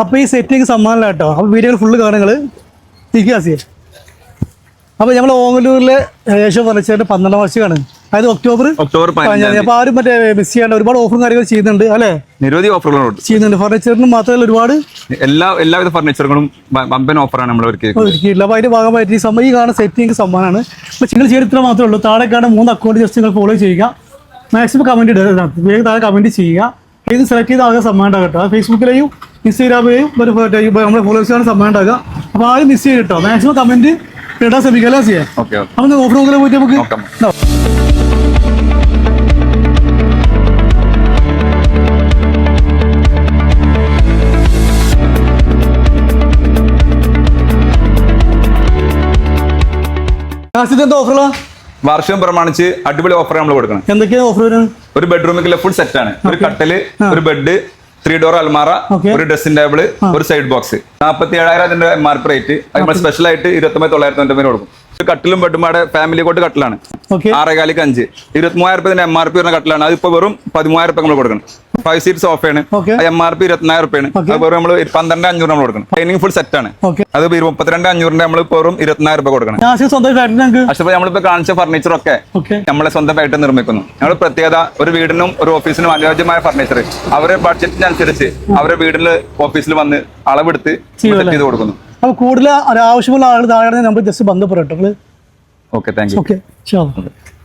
അപ്പോൾ ഈ സെറ്റിങ് സമ്മാനമില്ല കേട്ടോ. അപ്പോൾ വീഡിയോ ഫുള്ള് കാണുങ്ങൾ തിരിക്കാസിയെ അപ്പോൾ നമ്മൾ ഓങ്ങലൂരിലെ ഏഷ്യ ഫർണിച്ചറിന്റെ പന്ത്രണ്ടാം വർഷമാണ് അതായത് ഒക്ടോബർ ഒക്ടോബർ പതിനഞ്ചാം അപ്പോൾ ആരും മറ്റേ മിസ് ചെയ്യാണ്ട് ഒരുപാട് ഓഫറും കാര്യങ്ങളും ചെയ്യുന്നുണ്ട് അല്ലേ? നിരവധി ഓഫറുകളുണ്ട് ചെയ്യുന്നുണ്ട്. ഫർണിച്ചറിന് മാത്രമല്ല ഒരുപാട് എല്ലാ എല്ലാവിധ ഫർണിച്ചറുകളും വമ്പൻ ഓഫറാണ് നമ്മൾ ഒരുക്കിയിട്ടില്ല. അപ്പോൾ അതിന്റെ ഭാഗമായിട്ട് ഈ സമയം ഈ കാണുന്ന സെറ്റിങ് സമ്മാനമാണ് അപ്പോൾ നിങ്ങൾ ചെയ്ത് ഇത്ര മാത്രമേ ഉള്ളൂ. താഴെ കാണുന്ന മൂന്ന് അക്കൗണ്ട് ജസ്റ്റ് നിങ്ങൾ ഫോളോ ചെയ്യുക. മാക്സിമം കമന്റ് ഇടുക. വേഗം താഴെ കമന്റ് ചെയ്യുക. ഇത് സെലക്ട് ചെയ്ത് ആകെ സമ്മാനം കേട്ടോ. ഫേസ്ബുക്കിലെയും ഇൻസ്റ്റാഗ്രാമിലെയും ഒരു photo യും നമ്മുടെ ഫോളോവേഴ്സാണ് സമ്മാനം ഉണ്ടാകുക അപ്പോൾ ആരും മിസ് ചെയ്യും കേട്ടോ മാക്സിമം കമന്റ് ഇടാൻ ശ്രമിക്കുക. അല്ലേ ചെയ്യാം അപ്പം ഓഫർ നോക്കിയാൽ പോയിട്ട് നമുക്ക് എന്താ വാർഷികം പ്രമാണിച്ച് അടിപൊളി ഓഫർ നമ്മൾ കൊടുക്കണം. എന്തൊക്കെയാണ് ഓഫർ വരുന്നത്? ഒരു ബെഡ്റൂമിലെ ഫുൾ സെറ്റ് ആണ്. ഒരു കട്ടൽ ഒരു ബെഡ് ത്രീ ഡോർ അൽമാറ ഒരു ഡ്രസ്സിംഗ് ടേബിൾ ഒരു സൈഡ് ബോക്സ് നാൽപ്പത്തി ഏഴായിരം അതിന്റെ എം ആർ പി റേറ്റ് നമ്മൾ സ്പെഷ്യൽ ആയിട്ട് ഇരുപത്തൊമ്പത് തൊള്ളായിരത്തി തൊണ്ണൂറ്റി കൊടുക്കും. കട്ടിലും ബെഡും ഫാമിലി കോട്ട് കട്ടിലാണ്. ആറേകാലിക്ക് അഞ്ച്. ഇരുപത്തി മൂവായിരം രൂപ എം ആർ പി വരുന്ന കട്ടിലാണ്. അതിപ്പോ വെറും പതിമൂവായിരം രൂപ നമ്മൾ കൊടുക്കണം. ഫൈവ് സീറ്റ് സോഫയാണ് ആണ്. എം ആർ പി ഇരുപത്തിനായിരം രൂപയാണ് അത് വെറും നമ്മൾ പന്ത്രണ്ട് അഞ്ഞൂറ് നമ്മൾ കൊടുക്കണം. ഡൈനിങ് ഫുൾ സെറ്റ് ആണ്. അത് മുപ്പത്തിരണ്ട് അഞ്ഞൂറിന്റെ നമ്മൾ വെറും ഇരുപത്തിനായിരം രൂപ കൊടുക്കണം. പക്ഷേ നമ്മളിപ്പോ കാണിച്ച ഫർണിച്ചർ ഒക്കെ നമ്മളെ സ്വന്തമായിട്ട് നിർമ്മിക്കുന്നു. നമ്മൾ പ്രത്യേകത ഒരു വീടിനും ഒരു ഓഫീസിനും അനുയോജ്യമായ ഫർണിച്ചർ അവരുടെ ബഡ്ജറ്റിനനുസരിച്ച് അവരുടെ വീടിന് ഓഫീസിൽ വന്ന് അളവെടുത്ത് സെറ്റ് ചെയ്ത് കൊടുക്കുന്നു. അപ്പോൾ കൂടുതൽ ആവശ്യമുള്ള ആളുകൾ താഴെ നമ്പർ ജസ്റ്റ് ബന്ധപ്പെടട്ടെ. ഓക്കെ താങ്ക് യു ഓക്കെ ശരി